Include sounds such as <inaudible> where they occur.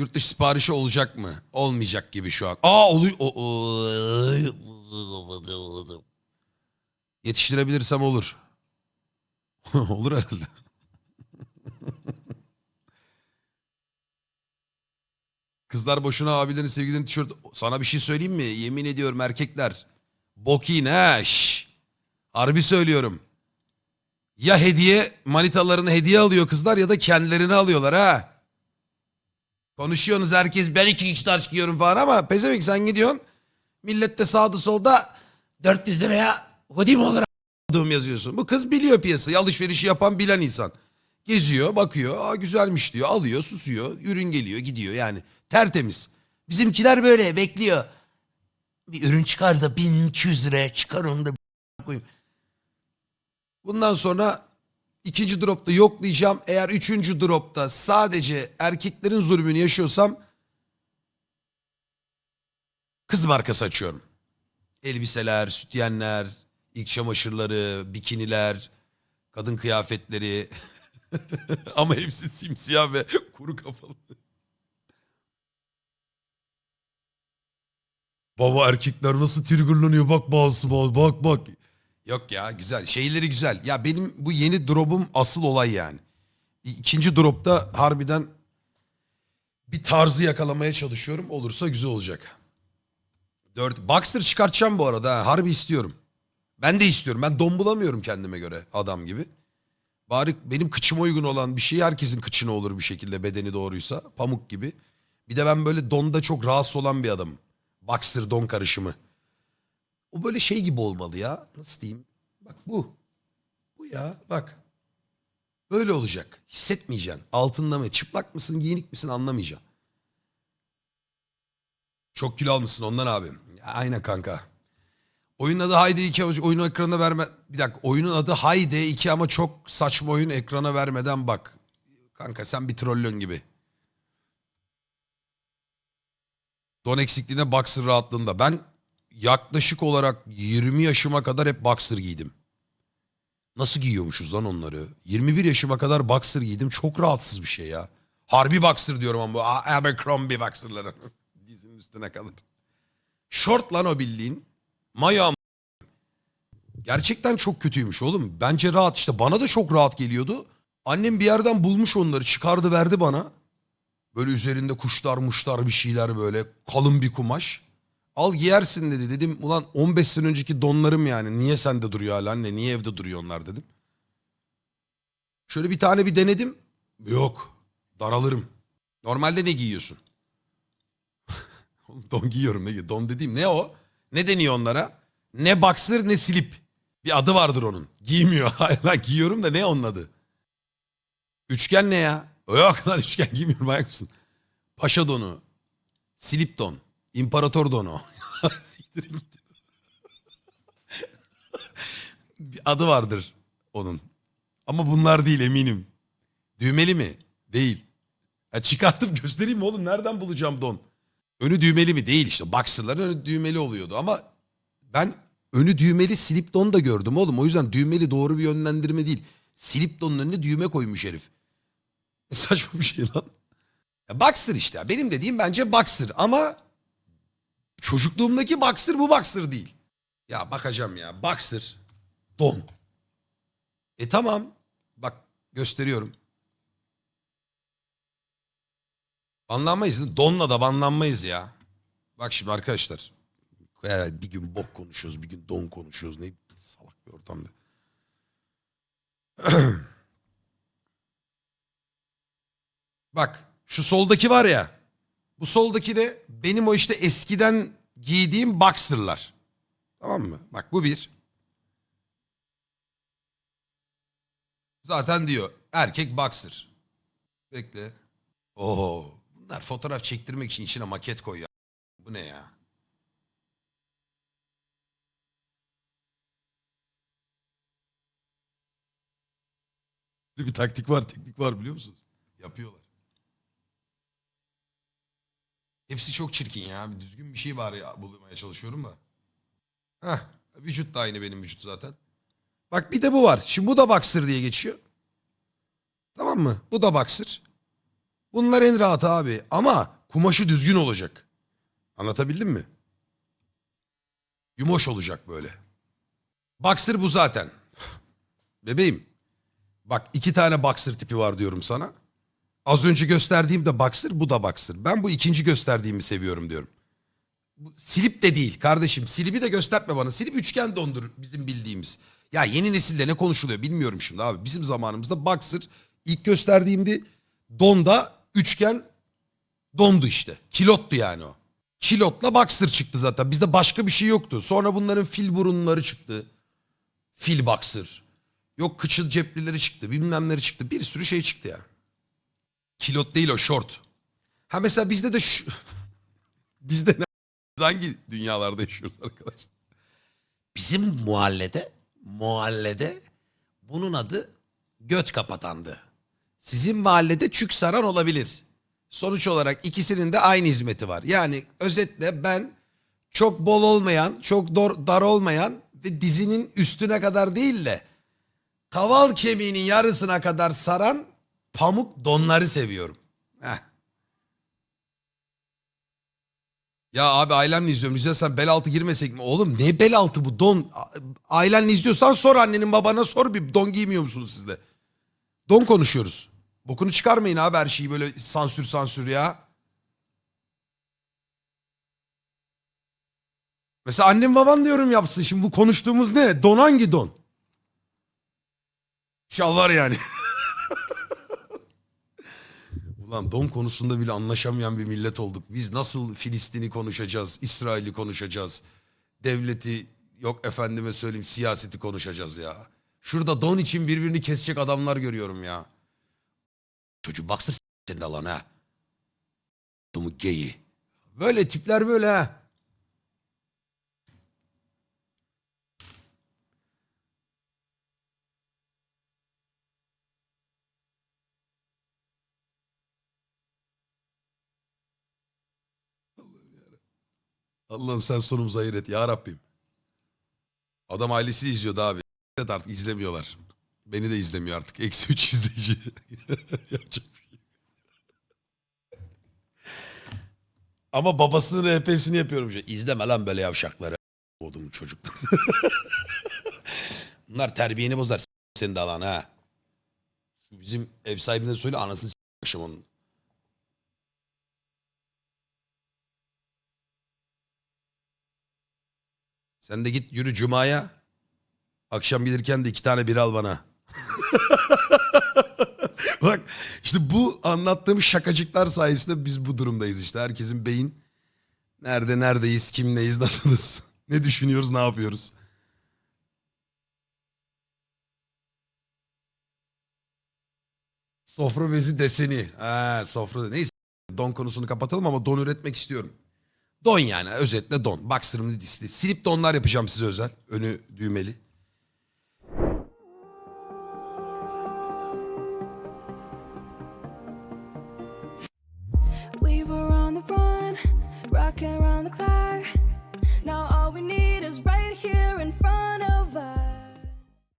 Yurt dışı siparişi olacak mı? Olmayacak gibi şu an. Aa oluyor. Yetiştirebilirsem olur. <laughs> olur herhalde. Kızlar boşuna abilerin sevgilerin tişört. Sana bir şey söyleyeyim mi? Yemin ediyorum erkekler. Bok yine. Harbi söylüyorum. Ya hediye manitalarını hediye alıyor kızlar ya da kendilerini alıyorlar ha. Konuşuyorsunuz herkes ben iki kişiler giyiyorum falan ama pezevenk sen gidiyorsun. Millet de sağda solda 400 liraya hoodie mi olur a**duğum yazıyorsun. Bu kız biliyor piyasayı alışverişi yapan bilen insan. Geziyor bakıyor Aa, güzelmiş diyor alıyor susuyor ürün geliyor gidiyor yani tertemiz. Bizimkiler böyle bekliyor. Bir ürün çıkar da 1200 liraya çıkar onu da koyayım. Bundan sonra ikinci dropta yoklayacağım. Eğer üçüncü dropta sadece erkeklerin zulmünü yaşıyorsam kız markası açıyorum. Elbiseler, sütyenler, ilk çamaşırları, bikiniler, kadın kıyafetleri <laughs> ama hepsi simsiyah ve kuru kafalı. Baba erkekler nasıl triggerlanıyor bak bazısı bak bak bak. Yok ya güzel şeyleri güzel. Ya benim bu yeni drop'um asıl olay yani. İkinci drop'ta harbiden bir tarzı yakalamaya çalışıyorum. Olursa güzel olacak. Dört. Boxer çıkartacağım bu arada. ha, Harbi istiyorum. Ben de istiyorum. Ben don bulamıyorum kendime göre adam gibi. Bari benim kıçıma uygun olan bir şey herkesin kıçına olur bir şekilde bedeni doğruysa. Pamuk gibi. Bir de ben böyle donda çok rahatsız olan bir adamım. Boxer don karışımı. O böyle şey gibi olmalı ya. Nasıl diyeyim? Bak bu. Bu ya bak. Böyle olacak. Hissetmeyeceksin. Altında mı? Çıplak mısın, giyinik misin anlamayacaksın. Çok kilo almışsın ondan abi. Ya, aynen kanka. Oyunun adı Haydi 2 ama oyunu ekrana verme... Bir dakika oyunun adı Haydi 2 ama çok saçma oyun ekrana vermeden bak. Kanka sen bir trollön gibi. Don eksikliğine boxer rahatlığında. Ben yaklaşık olarak 20 yaşıma kadar hep boxer giydim. Nasıl giyiyormuşuz lan onları? 21 yaşıma kadar boxer giydim. Çok rahatsız bir şey ya. Harbi boxer diyorum ama bu Abercrombie boxerları. <laughs> Dizinin üstüne kalır. Short lan o bildiğin. Mayo am- Gerçekten çok kötüymüş oğlum. Bence rahat işte. Bana da çok rahat geliyordu. Annem bir yerden bulmuş onları. Çıkardı verdi bana. Böyle üzerinde kuşlar muşlar bir şeyler böyle. Kalın bir kumaş. Al giyersin dedi. Dedim ulan 15 sene önceki donlarım yani. Niye sende duruyor hala anne? Niye evde duruyor onlar dedim. Şöyle bir tane bir denedim. Yok. Daralırım. Normalde ne giyiyorsun? <laughs> Don giyiyorum. Ne, don dediğim ne o? Ne deniyor onlara? Ne boxer ne slip. Bir adı vardır onun. Giymiyor. <laughs> Hayır giyiyorum da ne onun adı? Üçgen ne ya? Yok lan üçgen giymiyorum ayak mısın? Paşa donu. Slip don. İmparator <laughs> gidin. Bir adı vardır onun. Ama bunlar değil eminim. Düğmeli mi? Değil. Ya çıkartıp göstereyim mi oğlum? Nereden bulacağım don? Önü düğmeli mi? Değil işte. Boxer'ların önü düğmeli oluyordu ama ben önü düğmeli slip don da gördüm oğlum. O yüzden düğmeli doğru bir yönlendirme değil. Slip donun önüne düğme koymuş herif. E saçma bir şey lan. Ya boxer işte. Benim dediğim bence boxer ama çocukluğumdaki boxer bu boxer değil. Ya bakacağım ya. Boxer. Don. E tamam. Bak gösteriyorum. Banlanmayız. Donla da banlanmayız ya. Bak şimdi arkadaşlar. Bir gün bok konuşuyoruz, bir gün don konuşuyoruz. Ne salak bir ortamda. <clears throat> Bak şu soldaki var ya. Bu soldaki de benim o işte eskiden giydiğim boxer'lar. Tamam mı? Bak bu bir. Zaten diyor erkek boxer. Bekle. Oo. Bunlar fotoğraf çektirmek için içine maket koy ya. Bu ne ya? Bir taktik var, teknik var biliyor musunuz? Yapıyorlar. Hepsi çok çirkin ya. Bir düzgün bir şey ya bulmaya çalışıyorum da. Heh, vücut da aynı benim vücut zaten. Bak bir de bu var. Şimdi bu da boxer diye geçiyor. Tamam mı? Bu da boxer. Bunlar en rahat abi ama kumaşı düzgün olacak. Anlatabildim mi? Yumoş olacak böyle. Boxer bu zaten. Bebeğim. Bak iki tane boxer tipi var diyorum sana. Az önce gösterdiğim de boxer bu da boxer. Ben bu ikinci gösterdiğimi seviyorum diyorum. Silip de değil kardeşim. Silibi de gösterme bana. Silip üçgen dondur bizim bildiğimiz. Ya yeni nesilde ne konuşuluyor bilmiyorum şimdi abi. Bizim zamanımızda boxer ilk gösterdiğimde donda üçgen dondu işte. Kilottu yani o. Kilotla boxer çıktı zaten. Bizde başka bir şey yoktu. Sonra bunların fil burunları çıktı. Fil boxer. Yok kıçıl ceplileri çıktı. Bilmemleri çıktı. Bir sürü şey çıktı ya. Kilot değil o short. Ha mesela bizde de şu... <laughs> bizde ne... Hangi dünyalarda yaşıyoruz arkadaşlar? Bizim muhallede, muhallede bunun adı göt kapatandı. Sizin mahallede çük saran olabilir. Sonuç olarak ikisinin de aynı hizmeti var. Yani özetle ben çok bol olmayan, çok dar olmayan ve dizinin üstüne kadar değil de kaval kemiğinin yarısına kadar saran pamuk donları seviyorum. Heh. Ya abi ailemle izliyorum. Rica sen bel altı girmesek mi? Oğlum ne bel altı bu don? Ailenle izliyorsan sor annenin babana sor bir don giymiyor musunuz siz de? Don konuşuyoruz. Bokunu çıkarmayın abi her şeyi böyle sansür sansür ya. Mesela annem baban diyorum yapsın. Şimdi bu konuştuğumuz ne? Don hangi don? Şalvar yani. <laughs> Ulan don konusunda bile anlaşamayan bir millet olduk. Biz nasıl Filistin'i konuşacağız, İsrail'i konuşacağız, devleti yok efendime söyleyeyim siyaseti konuşacağız ya. Şurada don için birbirini kesecek adamlar görüyorum ya. Çocuğu baksır senin de lan ha. Dumu geyi. Böyle tipler böyle ha. Allah'ım sen sonumuzu hayır et ya Rabbim. Adam ailesi izliyordu abi. Evet artık izlemiyorlar. Beni de izlemiyor artık. Eksi üç izleyici. <laughs> Yapacak bir şey. Ama babasının RP'sini yapıyorum. İzleme lan böyle yavşakları. Oğlum çocuk. <laughs> Bunlar terbiyeni bozar. s- Senin de alan ha. Bizim ev sahibine söyle anasını s- akşam onun. Sen de git yürü Cuma'ya. Akşam gelirken de iki tane bir al bana. <laughs> Bak işte bu anlattığım şakacıklar sayesinde biz bu durumdayız işte. Herkesin beyin nerede neredeyiz, kimleyiz, <laughs> nasılız, ne düşünüyoruz, ne yapıyoruz. Sofra bezi deseni. Ha, sofra neyse. Don konusunu kapatalım ama don üretmek istiyorum. Don yani özetle don. Boxer'ımın dizisi. Silip donlar yapacağım size özel. Önü düğmeli. We were on the run, rocking around the clock. Now all we need is right here in